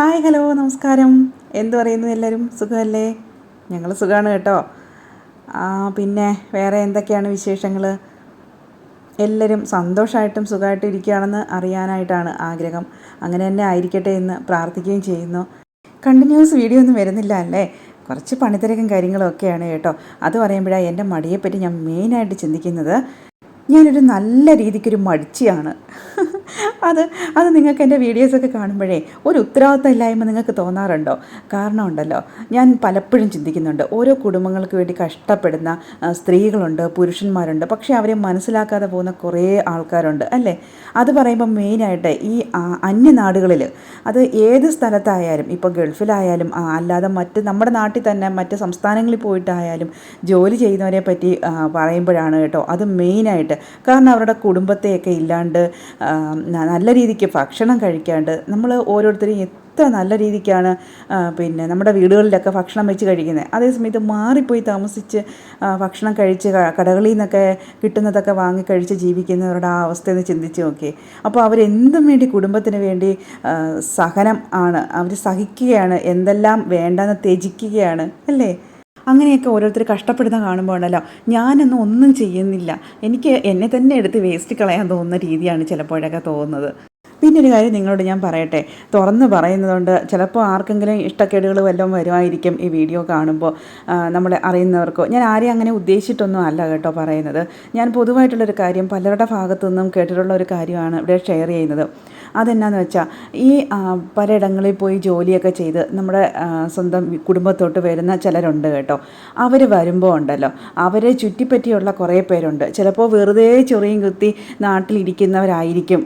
Hi hello നമസ്കാരം. എന്തു പറയുന്നു എല്ലാവരും? സുഖമല്ലേ? ഞങ്ങൾ സുഖമാണ് കേട്ടോ. പിന്നെ വേറെ എന്തൊക്കെയാണ് വിശേഷങ്ങൾ എല്ലാവരും സന്തോഷമായിട്ടും സുഖമായിട്ടും ഇരിക്കുകയാണെന്ന് അറിയാനായിട്ടാണ് ആഗ്രഹം. അങ്ങനെ തന്നെ ആയിരിക്കട്ടെ എന്ന് പ്രാർത്ഥിക്കുകയും ചെയ്യുന്നു. കണ്ടിന്യൂസ് വീഡിയോ ഒന്നും വരുന്നില്ല അല്ലേ? കുറച്ച് പണിത്തിരക്കും കാര്യങ്ങളൊക്കെയാണ് കേട്ടോ. അത് പറയുമ്പോഴാണ് എന്റെ മടിയെപ്പറ്റി ഞാൻ മെയിനായിട്ട് ചിന്തിക്കുന്നത്. ഞാനൊരു നല്ല രീതിക്കൊരു മടിച്ചിയാണ്. അത് അത് നിങ്ങൾക്ക് എന്റെ വീഡിയോസൊക്കെ കാണുമ്പോഴേ ഒരു ഉത്തരവാദിത്തം ഇല്ലായ്മ നിങ്ങൾക്ക് തോന്നാറുണ്ടോ? കാരണം ഉണ്ടല്ലോ ഞാൻ പലപ്പോഴും ചിന്തിക്കുന്നുണ്ട്. ഓരോ കുടുംബങ്ങൾക്ക് വേണ്ടി കഷ്ടപ്പെടുന്ന സ്ത്രീകളുണ്ട് പുരുഷന്മാരുണ്ട്. പക്ഷേ അവരെ മനസ്സിലാക്കാതെ പോകുന്ന കുറേ ആൾക്കാരുണ്ട് അല്ലേ? അത് പറയുമ്പോൾ മെയിനായിട്ട് ഈ അന്യനാടുകളിൽ അത് ഏത് സ്ഥലത്തായാലും ഇപ്പോൾ ഗൾഫിലായാലും അല്ലാതെ മറ്റ് നമ്മുടെ നാട്ടിൽ തന്നെ മറ്റ് സംസ്ഥാനങ്ങളിൽ പോയിട്ടായാലും ജോലി ചെയ്യുന്നവരെ പറ്റി പറയുമ്പോഴാണ് കേട്ടോ അത് മെയിനായിട്ട്. കാരണം അവരുടെ കുടുംബത്തെയൊക്കെ ഇല്ലാണ്ട് നല്ല രീതിക്ക് ഭക്ഷണം കഴിക്കാണ്ട് നമ്മൾ ഓരോരുത്തരും എത്ര നല്ല രീതിക്കാണ് പിന്നെ നമ്മുടെ വീടുകളിലൊക്കെ ഭക്ഷണം വെച്ച് കഴിക്കുന്നത് അതേസമയത്ത് മാറിപ്പോയി താമസിച്ച് ഭക്ഷണം കഴിച്ച് കടകളിൽ നിന്നൊക്കെ കിട്ടുന്നതൊക്കെ വാങ്ങി കഴിച്ച് ജീവിക്കുന്നവരുടെ ആ അവസ്ഥയൊന്ന് ചിന്തിച്ച് നോക്കി. അപ്പോൾ അവരെന്തും വേണ്ടി കുടുംബത്തിന് വേണ്ടി സഹനം ആണ്. അവർ സഹിക്കുകയാണ്. എന്തെല്ലാം വേണ്ടെന്ന് ത്യജിക്കുകയാണ്. അല്ലേ? അങ്ങനെയൊക്കെ ഓരോരുത്തർ കഷ്ടപ്പെടുന്ന കാണുമ്പോൾ ഉണ്ടല്ലോ ഞാനൊന്നും ഒന്നും ചെയ്യുന്നില്ല. എനിക്ക് എന്നെ തന്നെ എടുത്ത് വേസ്റ്റ് കളയാൻ തോന്നുന്ന രീതിയാണ് ചിലപ്പോഴൊക്കെ തോന്നുന്നത്. പിന്നെ ഒരു കാര്യം നിങ്ങളോട് ഞാൻ പറയട്ടെ. തുറന്ന് പറയുന്നതുകൊണ്ട് ചിലപ്പോൾ ആർക്കെങ്കിലും ഇഷ്ടക്കേടുകൾ വല്ലതും വരുമായിരിക്കും ഈ വീഡിയോ കാണുമ്പോൾ നമ്മളെ അറിയുന്നവർക്കോ. ഞാൻ ആരെയും അങ്ങനെ ഉദ്ദേശിച്ചിട്ടൊന്നും അല്ല കേട്ടോ പറയുന്നത്. ഞാൻ പൊതുവായിട്ടുള്ളൊരു കാര്യം പലരുടെ ഭാഗത്തു നിന്നും കേട്ടിട്ടുള്ള ഒരു കാര്യമാണ് ഇവിടെ ഷെയർ ചെയ്യുന്നത്. അതെന്നാന്ന് വെച്ചാൽ ഈ പലയിടങ്ങളിൽ പോയി ജോലിയൊക്കെ ചെയ്ത് നമ്മുടെ സ്വന്തം കുടുംബത്തോട്ട് വരുന്ന ചിലരുണ്ട് കേട്ടോ. അവർ വരുമ്പോൾ ഉണ്ടല്ലോ. അവരെ ചുറ്റിപ്പറ്റിയുള്ള കുറേ പേരുണ്ട്. ചിലപ്പോൾ വെറുതെ ചൊറിയും കുത്തി നാട്ടിലിരിക്കുന്നവരായിരിക്കും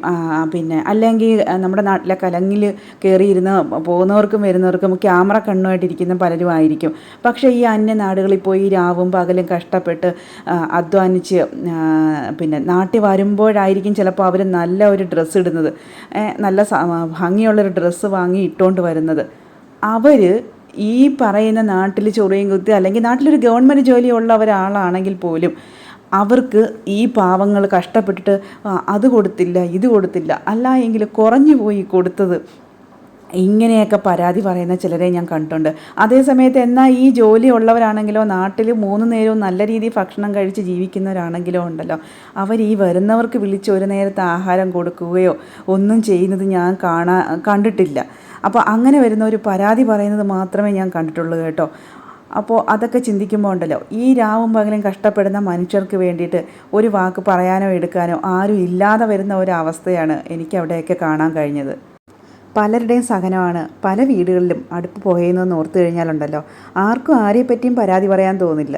പിന്നെ. പിന്നെ അല്ലെങ്കിൽ നമ്മുടെ നാട്ടിലെ കലങ്ങിൽ കയറിയിരുന്ന് പോകുന്നവർക്കും വരുന്നവർക്കും ക്യാമറ കണ്ണുമായിട്ടിരിക്കുന്ന പലരും ആയിരിക്കും. പക്ഷേ ഈ അന്യ നാടുകളിൽ പോയി രാവും പകലും കഷ്ടപ്പെട്ട് അധ്വാനിച്ച് പിന്നെ നാട്ടിൽ വരുമ്പോഴായിരിക്കും ചിലപ്പോൾ അവർ നല്ല ഒരു ഡ്രസ്സ് ഇടുന്നത്. നല്ല ഭംഗിയുള്ളൊരു ഡ്രസ്സ് വാങ്ങി ഇട്ടുകൊണ്ട് വരുന്നത്. അവർ ഈ പറയുന്ന നാട്ടിൽ ചൊറിയും കുത്തി അല്ലെങ്കിൽ നാട്ടിലൊരു ഗവൺമെന്റ് ജോലിയുള്ള ഒരാളാണെങ്കിൽ പോലും അവർക്ക് ഈ പാവങ്ങൾ കഷ്ടപ്പെട്ടിട്ട് അത് കൊടുത്തില്ല ഇത് കൊടുത്തില്ല അല്ല എങ്കിൽ കുറഞ്ഞു പോയി കൊടുത്തത്. ഇങ്ങനെയൊക്കെ പരാതി പറയുന്ന ചിലരെ ഞാൻ കണ്ടിട്ടുണ്ട്. അതേസമയത്ത് എന്നാൽ ഈ ജോലി ഉള്ളവരാണെങ്കിലോ നാട്ടിൽ മൂന്ന് നേരവും നല്ല രീതിയിൽ ഭക്ഷണം കഴിച്ച് ജീവിക്കുന്നവരാണെങ്കിലോ ഉണ്ടല്ലോ. അവർ ഈ വരുന്നവർക്ക് വിളിച്ച് ഒരു നേരത്തെ ആഹാരം കൊടുക്കുകയോ ഒന്നും ചെയ്യുന്നത് ഞാൻ കാണാ കണ്ടിട്ടില്ല. അപ്പോൾ അങ്ങനെ വരുന്ന ഒരു പരാതി പറയുന്നത് മാത്രമേ ഞാൻ കണ്ടിട്ടുള്ളൂ കേട്ടോ. അപ്പോൾ അതൊക്കെ ചിന്തിക്കുമ്പോൾ ഉണ്ടല്ലോ ഈ രാവും പകലും കഷ്ടപ്പെടുന്ന മനുഷ്യർക്ക് വേണ്ടിയിട്ട് ഒരു വാക്ക് പറയാനോ എടുക്കാനോ ആരും ഇല്ലാതെ വരുന്ന ഒരവസ്ഥയാണ് എനിക്ക് അവിടെയൊക്കെ കാണാൻ കഴിഞ്ഞത്. പലരുടെയും സഹനമാണ് പല വീടുകളിലും അടുപ്പ് പുകയുന്നതെന്ന് ഓർത്തു കഴിഞ്ഞാലുണ്ടല്ലോ ആർക്കും ആരെപ്പറ്റിയും പരാതി പറയാൻ തോന്നില്ല.